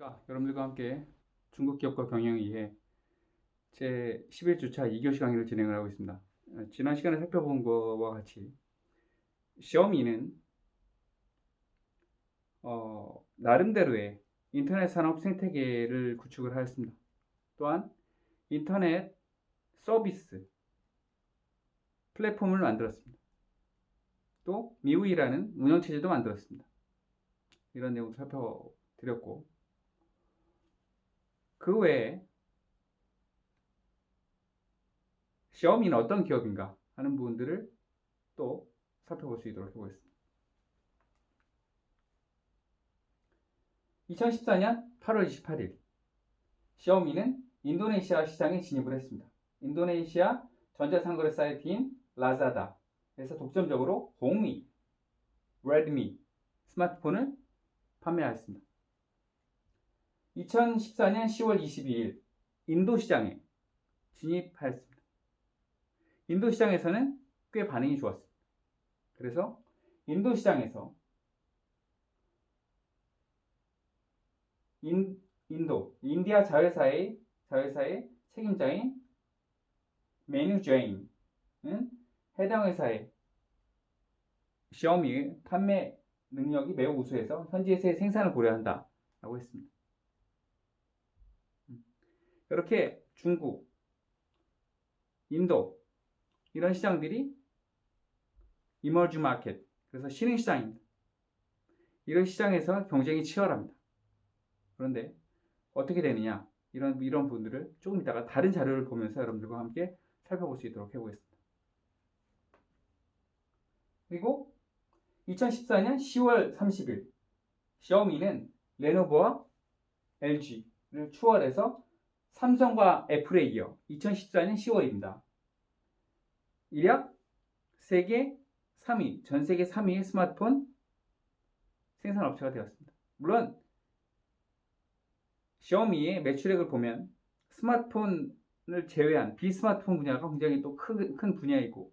안녕하십니까. 여러분들과 함께 중국 기업과 경영에 의해 제 11주차 2교시 강의를 진행을 하고 있습니다. 어, 지난 시간에 살펴본 것과 같이 샤오미는 어, 나름대로의 인터넷 산업 생태계를 구축을 하였습니다. 또한 인터넷 서비스 플랫폼을 만들었습니다. 또 미우이라는 운영체제도 만들었습니다. 이런 내용을 살펴드렸고 그 외에 샤오미는 어떤 기업인가 하는 부분들을 또 살펴볼 수 있도록 해보겠습니다. 2014년 8월 28일 샤오미는 인도네시아 시장에 진입을 했습니다. 인도네시아 전자상거래 사이트인 라자다에서 독점적으로 홍미, 레드미 스마트폰을 판매하였습니다. 2014년 10월 22일 인도 시장에 진입하였습니다. 인도 시장에서는 꽤 반응이 좋았습니다. 그래서 인도 시장에서 인, 인도, 인디아 자회사의 자회사의 책임자인 메뉴 제인은 해당 회사의 샤오미 판매 능력이 매우 우수해서 현지에서의 생산을 고려한다 라고 했습니다. 이렇게 중국, 인도 이런 시장들이 이머지 마켓 그래서 신흥 시장입니다. 이런 시장에서 경쟁이 치열합니다. 그런데 어떻게 되느냐 이런 이런 분들을 조금 이따가 다른 자료를 보면서 여러분들과 함께 살펴볼 수 있도록 해보겠습니다. 그리고 2014년 10월 30일 샤오미는 레노버와 LG를 추월해서 삼성과 애플에 이어 2014년 10월입니다. 이력 세계 3위, 전 세계 3위의 스마트폰 생산업체가 되었습니다. 물론 샤오미의 매출액을 보면 스마트폰을 제외한 비스마트폰 분야가 굉장히 또 큰 분야이고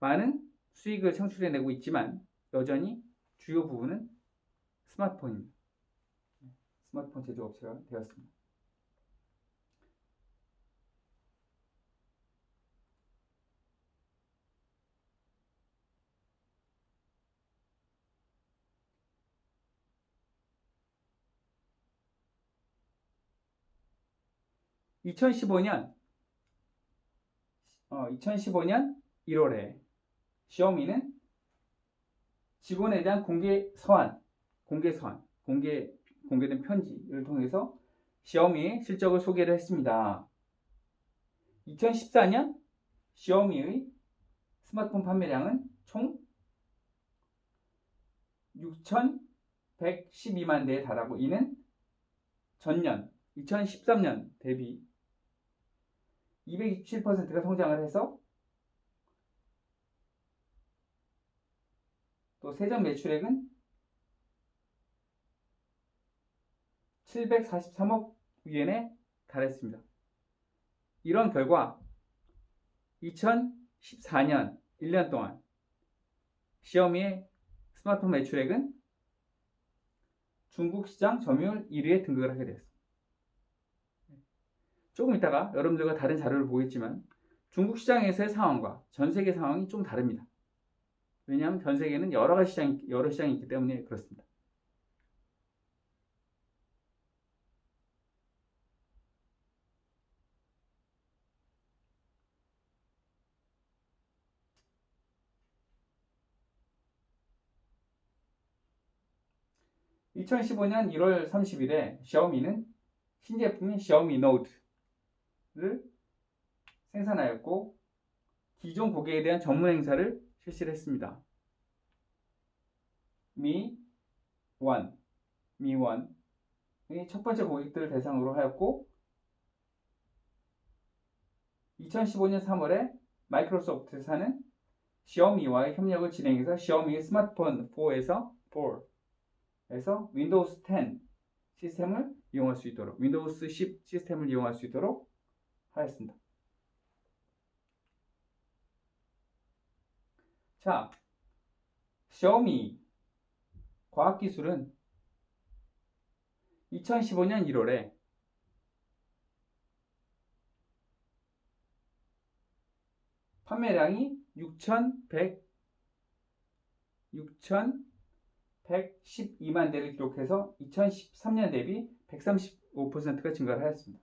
많은 수익을 창출해내고 있지만 여전히 주요 부분은 스마트폰입니다. 스마트폰 제조업체가 되었습니다. 2015년 어, 2015년 1월에 샤오미는 직원에 대한 공개 서한, 공개 서한, 공개 공개된 편지를 통해서 샤오미의 실적을 소개를 했습니다. 2014년 샤오미의 스마트폰 판매량은 총 6,112만 대에 달하고 이는 전년 2013년 대비 227%가 성장을 해서 또 세전 매출액은 743억 위엔에 달했습니다. 이런 결과 2014년 1년 동안 시어미의 스마트폰 매출액은 중국 시장 점유율 1위에 등극을 하게 되었습니다. 조금 있다가 여러분들과 다른 자료를 보겠지만 중국 시장에서의 상황과 전 세계 상황이 좀 다릅니다. 왜냐하면 전 세계는 여러 가지 시장, 여러 시장이 있기 때문에 그렇습니다. (2015년 1월 30일에) 샤오미는 신제품인 샤오미 노트 를 생산하였고 기존 고객에 대한 전문 행사를 실시를 했습니다. 미, 원, 미원의 첫 번째 고객들을 대상으로 하였고 2015년 3월에 마이크로소프트 사는 샤오미와의 협력을 진행해서 샤오미 스마트폰 4에서 4에서 윈도우스 10 시스템을 이용할 수 있도록 윈도우스 10 시스템을 이용할 수 있도록 하였습니다. 자, 샤오미 과학기술은 2015년 1월에 판매량이 6,100 6,112만 대를 기록해서 2013년 대비 135%가 증가를 하였습니다.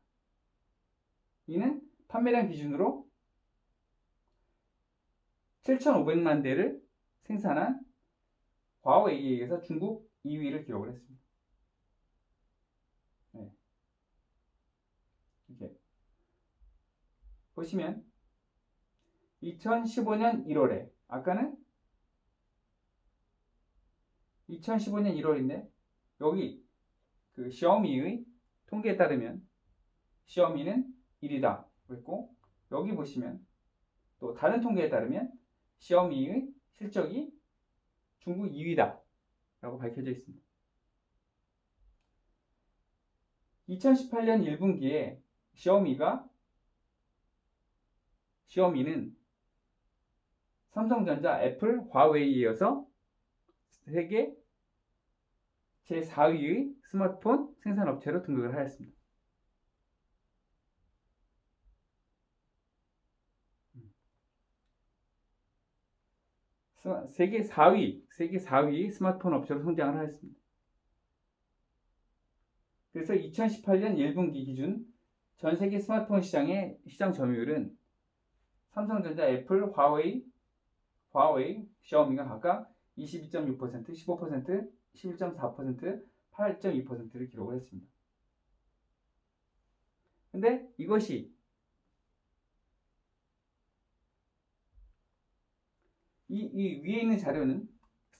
이는 판매량 기준으로 7,500만 대를 생산한 화웨이에 의해서 중국 2위를 기록을 했습니다. 네. 이렇게 보시면 2015년 1월에 아까는 2015년 1월인데 여기 그 시어미의 통계에 따르면 시어미는 1위다 그랬고 여기 보시면 또 다른 통계에 따르면 시어미의 실적이 중국 2위다 라고 밝혀져 있습니다. 2018년 1분기에 시어미가 시어미는 삼성전자, 애플, 화웨이에 이어서 세계 제4위의 스마트폰 생산업체로 등극을 하였습니다. 세계 4위, 세계 4위 스마트폰 업체로 성장을 하였습니다. 그래서 2018년 1분기 기준 전 세계 스마트폰 시장의 시장 점유율은 삼성전자, 애플, 화웨이, 화웨이, 샤오미가 각각 22.6%, 15%, 11.4%, 8.2%를 기록을 했습니다. 근데 이것이 이, 이 위에 있는 자료는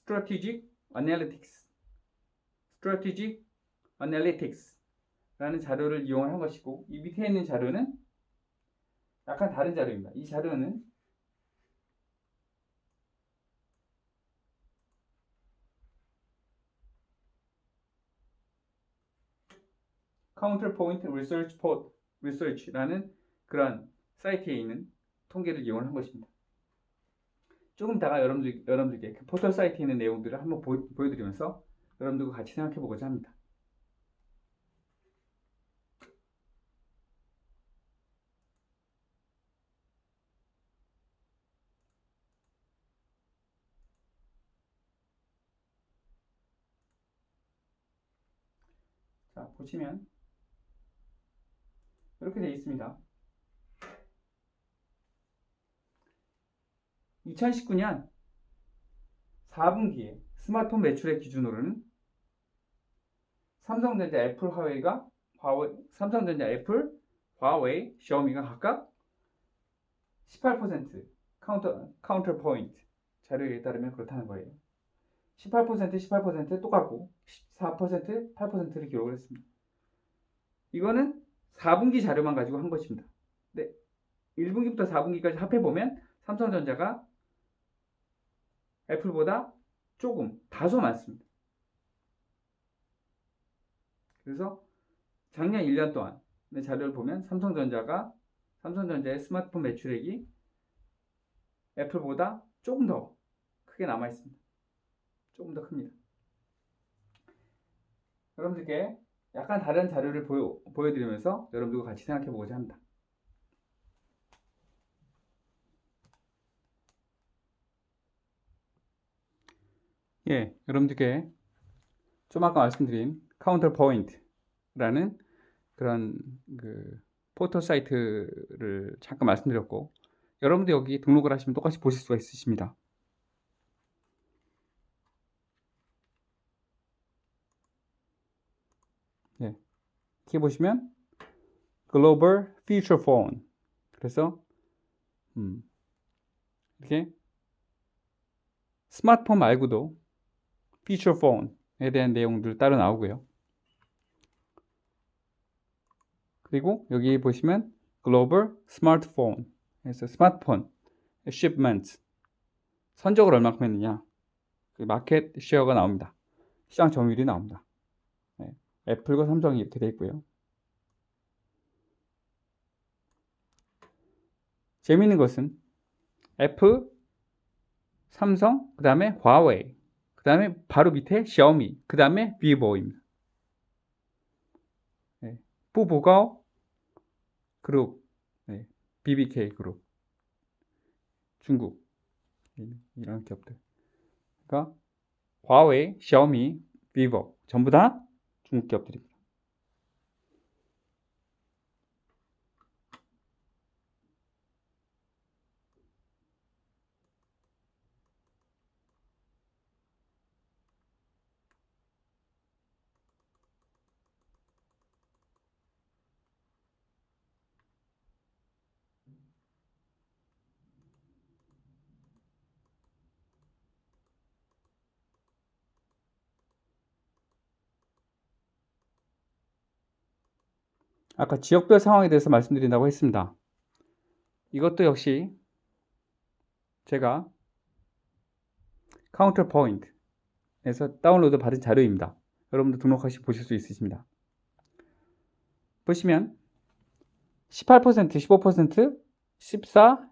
Strategic Analytics, Strategic Analytics라는 자료를 이용한 것이고 이 밑에 있는 자료는 약간 다른 자료입니다. 이 자료는 Counterpoint Research Pod Research라는 그런 사이트에 있는 통계를 이용한 것입니다. 조금 다가 여러분들, 여러분들께 그 포털 사이트에 있는 내용들을 한번 보, 보여드리면서 여러분들과 같이 생각해 보고자 합니다. 자, 보시면 이렇게 되어 있습니다. 2019년 4분기에 스마트폰 매출의 기준으로는 삼성전자, 애플, 화웨이가 화웨이, 삼성전자, 애플, 화웨이, 샤오미가 각각 18% 카운터 카운터 포인트 자료에 따르면 그렇다는 거예요. 18% 18% 똑같고 14% 8%를 기록을 했습니다. 이거는 4분기 자료만 가지고 한 것입니다. 네. 1분기부터 4분기까지 합해 보면 삼성전자가 애플보다 조금 다소 많습니다. 그래서 작년 1년 동안 자료를 보면 삼성전자가 삼성전자의 스마트폰 매출액이 애플보다 조금 더 크게 남아 있습니다. 조금 더 큽니다. 여러분들께 약간 다른 자료를 보여, 보여드리면서 여러분들과 같이 생각해 보고자 합니다. 예, 여러분들께 좀 아까 말씀드린 카운터 포인트라는 그런 그 포털 사이트를 잠깐 말씀드렸고 여러분들 여기 등록을 하시면 똑같이 보실 수가 있으십니다. 예, 이렇게 보시면 Global Feature Phone 그래서 음, 이렇게 스마트폰 말고도 피처 폰에 대한 내용들 따로 나오고요. 그리고 여기 보시면 글로벌 스마트폰 그래서 스마트폰 shipment 선적을 얼마큼 했느냐 그 마켓 쉐어가 나옵니다. 시장 점유율이 나옵니다. 네. 애플과 삼성이 이렇게 되어 있고요. 재미있는 것은 애플, 삼성, 그 다음에 화웨이 그 다음에 바로 밑에 샤오미, 그 다음에 비보입니다. 부보가오 그룹, 네, BBK 그룹, 중국 이런 기업들. 그러니까 화웨이, 샤오미, 비보 전부 다 중국 기업들입니다. 아까 지역별 상황에 대해서 말씀드린다고 했습니다. 이것도 역시 제가 카운터 포인트에서 다운로드 받은 자료입니다. 여러분들 등록하시 보실 수 있으십니다. 보시면 18%, 15%, 14,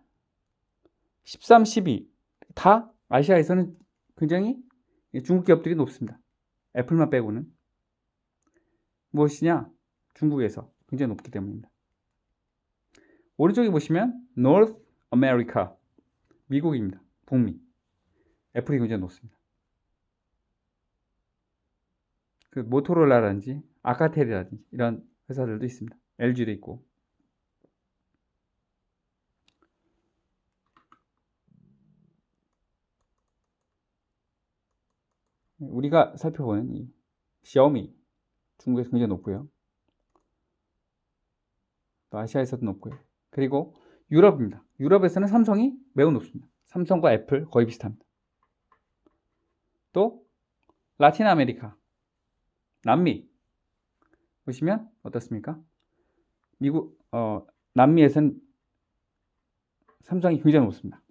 13, 12 다 아시아에서는 굉장히 중국 기업들이 높습니다. 애플만 빼고는 무엇이냐? 중국에서 굉장히 높기 때문입니다. 오른쪽에 보시면 North America 미국입니다. 북미 애플이 굉장히 높습니다. 그 모토로라라든지 아카텔이라든지 이런 회사들도 있습니다. LG도 있고 우리가 살펴보는 이 샤오미 중국에서 굉장히 높고요. 또 아시아에서도 높고요. 그리고 유럽입니다. 유럽에서는 삼성이 매우 높습니다. 삼성과 애플 거의 비슷합니다. 또 라틴 아메리카, 남미 보시면 어떻습니까? 미국 어, 남미에서는 삼성이 굉장히 높습니다.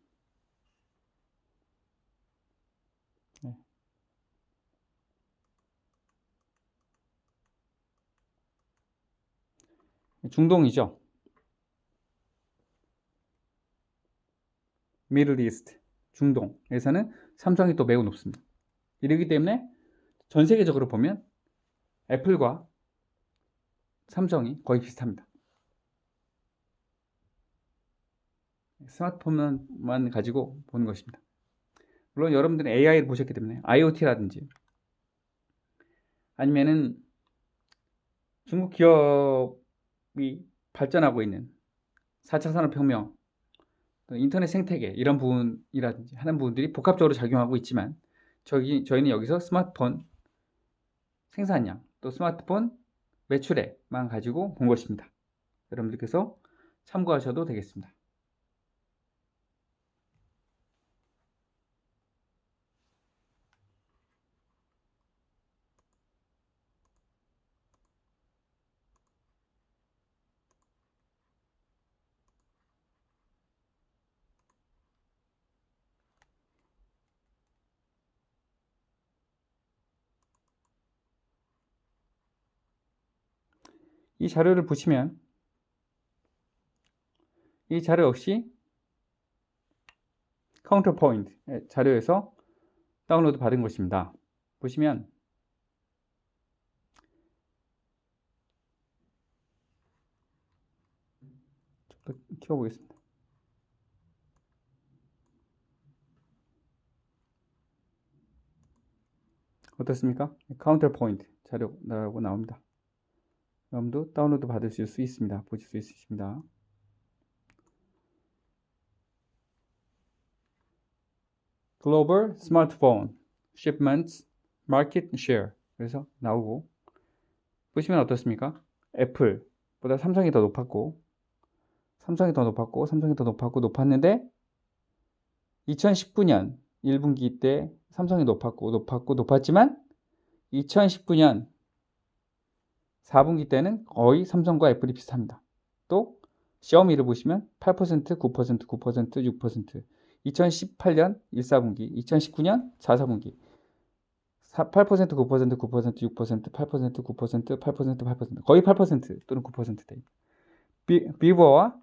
네. 중동이죠. 미들 이스트, 중동에서는 삼성이 또 매우 높습니다. 이러기 때문에 전 세계적으로 보면 애플과 삼성이 거의 비슷합니다. 스마트폰만 가지고 보는 것입니다. 물론 여러분들은 AI를 보셨기 때문에 IoT라든지 아니면은 중국 기업이 발전하고 있는 4차 산업혁명, 인터넷 생태계 이런 부분이라든지 하는 부분들이 복합적으로 작용하고 있지만 저기 저희는 여기서 스마트폰 생산량 또 스마트폰 매출액만 가지고 본 것입니다. 여러분들께서 참고하셔도 되겠습니다. 이 자료를 보시면 이 자료 역시 카운터 포인트 자료에서 다운로드 받은 것입니다. 보시면 좀 더 키워보겠습니다. 어떻습니까? 카운터 포인트 자료라고 나옵니다. 여러분도 다운로드 받으실 수 있습니다. 보실 수 있으십니다. 글로벌 스마트폰 shipments market share 그래서 나오고 보시면 어떻습니까? 애플보다 삼성이 더 높았고 삼성이 더 높았고 삼성이 더 높았고 높았는데 2019년 1분기 때 삼성이 높았고 높았고 높았지만 2019년 4분기 때는 거의 삼성과 애플이 비슷합니다. 또 샤오미를 보시면 8%, 9%, 9%, 6%. 2018년 1, 4분기, 2019년 4, 4분기. 8%, 9%, 9%, 6%, 8%, 9%, 8%, 8%. 거의 8% 또는 9%대. 비, 비버와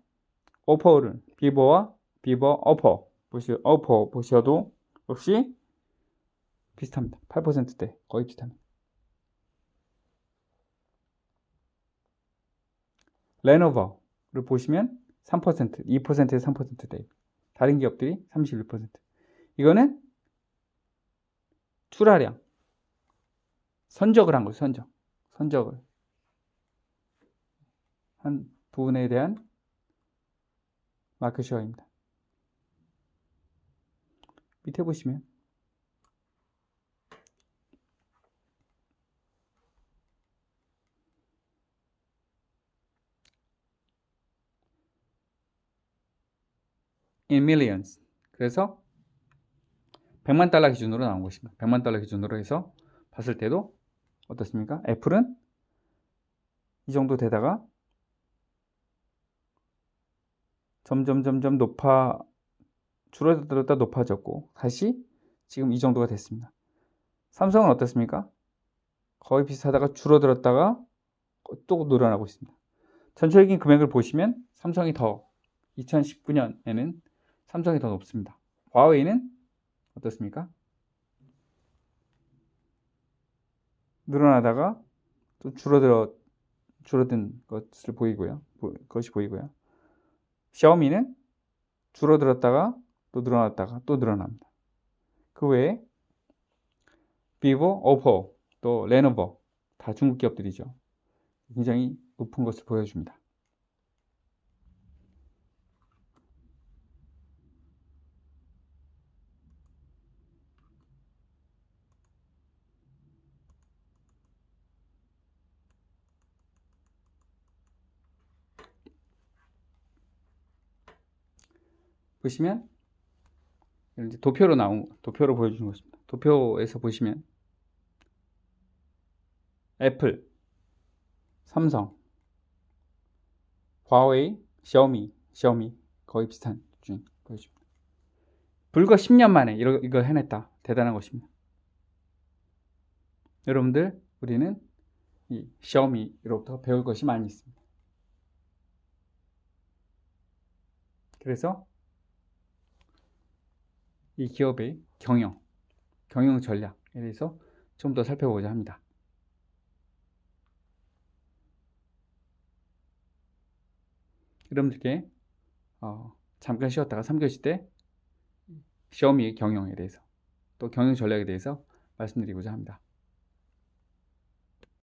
오퍼는 비버와 비버 어퍼 보시 어퍼 보셔도 역시 비슷합니다. 8%대 거의 비슷합니다. 레노버를 보시면 3%, 2%에서 3% 대입. 다른 기업들이 31%. 이거는 출하량. 선적을 한 거죠, 선적. 선적을. 한 부분에 대한 마크시어입니다. 밑에 보시면 in millions. 그래서 100만 달러 기준으로 나온 것입니다. 100만 달러 기준으로 해서 봤을 때도 어떻습니까? 애플은 이 정도 되다가 점점 점점 높아 줄어들었다 높아졌고 다시 지금 이 정도가 됐습니다. 삼성은 어떻습니까? 거의 비슷하다가 줄어들었다가 또 늘어나고 있습니다. 전체적인 금액을 보시면 삼성이 더 2019년에는 삼성이 더 높습니다. 화웨이는 어떻습니까? 늘어나다가 또 줄어들어 줄어든 것을 보이고요. 보, 것이 보이고요. 샤오미는 줄어들었다가 또 늘어났다가 또 늘어납니다. 그 외에 비보, 오포, 또 레노버 다 중국 기업들이죠. 굉장히 높은 것을 보여줍니다. 보시면 이제 도표로 나온 도표로 보여주는 것입니다. 도표에서 보시면 애플, 삼성, 화웨이, 샤오미, 샤오미 거의 비슷한 수준 보여줍니다. 불과 10년 만에 이거, 이거 해냈다. 대단한 것입니다. 여러분들 우리는 이 샤오미로부터 배울 것이 많이 있습니다. 그래서 이 기업의 경영, 경영 전략에 대해서 좀 더 살펴보고자 합니다. 여러분들께 어, 잠깐 쉬었다가 3교시 때 샤오미의 경영에 대해서 또 경영 전략에 대해서 말씀드리고자 합니다.